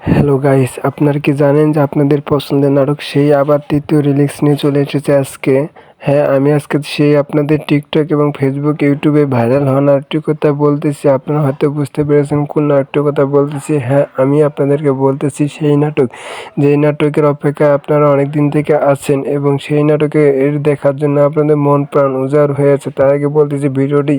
Hello guys আপনারা কি জানেন যে আপনাদের পছন্দের নাটক সেই আবার তৃতীয় রিলিক্স নিয়ে চলে এসেছে আজকে? হ্যাঁ আমি আজকে সেই আপনাদের টিকটক এবং ফেসবুক ইউটিউবে ভাইরাল হওয়া নাটকটির কথা বলতেছি। আপনারা হয়তো বুঝতে পেরেছেন কোন নাটকটির কথা বলতেছি। হ্যাঁ আমি আপনাদেরকে বলতেছি সেই নাটক। যেই নাটকের অপেক্ষায় আপনারা অনেক দিন থেকে আছেন এবং সেই নাটকে এর দেখার জন্য আপনাদের মন প্রাণ উজাড় হয়ে আছে। তার আগে বলতেছি ভিডিওটি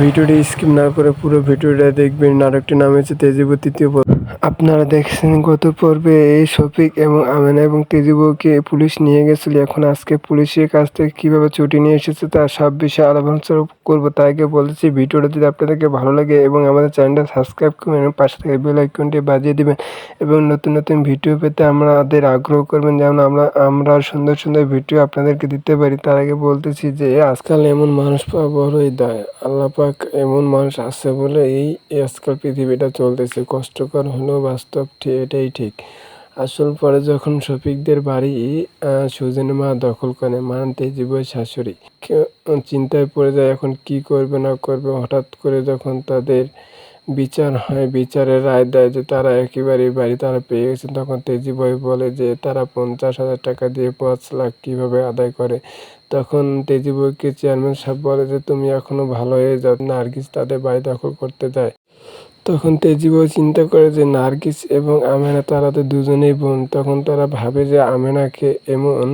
ভিডিওটি স্কিপ না করে পুরো ভিডিওটা দেখবেন। নাটকটির নাম হচ্ছে তেজিবু তৃতীয় আপনারা দেখছেন, গত পর্বে এই শফিক এবং আমেনা এবং তেজিবুকে পুলিশ নিয়ে গেছিল। এখন আজকে পুলিশের কাছ থেকে কীভাবে ছুটি নিয়ে এসেছে তার সব বিষয়ে আলোচনা করব। তাই আগে ভিডিওটা যদি আপনাদেরকে ভালো লাগে এবং আমাদের চ্যানেলটা সাবস্ক্রাইব করবেন, এবং পাশে থেকে বেল আইকনটি বাজিয়ে দিবেন, এবং নতুন নতুন ভিডিও পেতে আমাদের আগ্রহ করবেন। যেমন আমরা আমরা সুন্দর সুন্দর ভিডিও আপনাদেরকে দিতে পারি, তার আগে বলতেছি যে, আজকাল এমন মানুষ পাওয়া বড়ই দায়। আল্লাহ পাক এমন মানুষ আছে বলে এই আজকাল পৃথিবীটা চলতেছে। কষ্টকর হলেও বাস্তব এটাই ঠিক। আসল পরে যখন শফিকদের বাড়ি সুজেন মা দখল করে মান তেজিবই শাশুড়ি। চিন্তায় পড়ে যায়, এখন কি করবে, না করবে? হঠাৎ করে যখন তাদের বিচার হয়, বিচারের রায় দেয় যে তারা একেবারেই বাড়ি তারা পেয়ে গেছেন তখন তেজিবই বলে যে তারা পঞ্চাশ হাজার টাকা দিয়ে পাঁচ লাখ কীভাবে আদায় করে? তখন তেজিবইকে চেয়ারম্যান সাহেব বলে যে, তুমি এখনও ভালো হয়ে যাও, নার্গিস তাদের বাড়ি দখল করতে যায়। তখন তেজিবও চিন্তা করে যে, নার্গিস এবং আমেনা তারা তো দুজনেই বোন, তখন তারা ভাবে যে, আমেনাকে এমন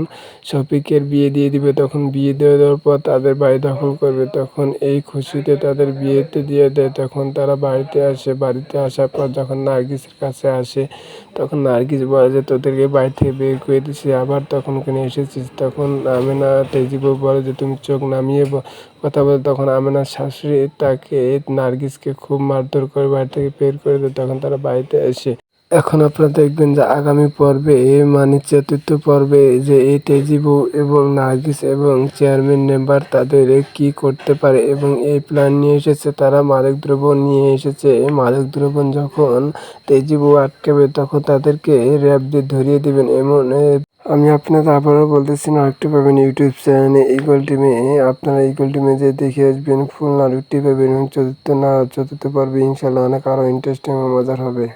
শফিকের বিয়ে দিয়ে দিবে, তখন বিয়ে দিয়ে দেওয়ার পর তাদের বাড়ি দখল করবে, তখন এই খুশিতে তাদের বিয়েতে দিয়ে দেয়, তখন তারা বাড়িতে আসে, বাড়িতে আসার পর যখন নার্গিসের কাছে আসে, তখন নার্গিস বলে যে, তোদেরকে বাড়ি থেকে বের করে দিছি, আবার তখন ওখানে এসেছিস। তখন আমেনা তেজিবু বলে যে, তুমি চোখ নামিয়ে কথা বলে তখন আমেনার শাশুড়ি তাকে নার্গিসকে খুব মারধর করে বাড়ি থেকে বের করে দেয়, তখন তারা বাড়িতে এসে এখন আপনারা দেখবেন যে আগামী পর্বে এ মানে চতুর্থ পর্বে যে এই তেজিবু এবং নার্গিস এবং চেয়ারম্যান মেম্বার তাদের কি করতে পারে এবং এই প্ল্যান নিয়ে এসেছে, তারা মাদক দ্রব্য নিয়ে এসেছে। মাদক দ্রব্য যখন তেজিবু আটকাবে তখন তাদেরকে র্যাব দিয়ে ধরিয়ে দেবেন, এমন আমি আপনাদের আবারও বলতেছি নাটকটি পাবেন ইউটিউব চ্যানেলে ইগল টিমে আপনারা ইগল টিমে যে দেখে আসবেন, ফুল নাটকটি পাবেন চতুর্থ না, চতুর্থ পর্বে ইনশাল্লাহ অনেক আরও ইন্টারেস্টিং মজার হবে।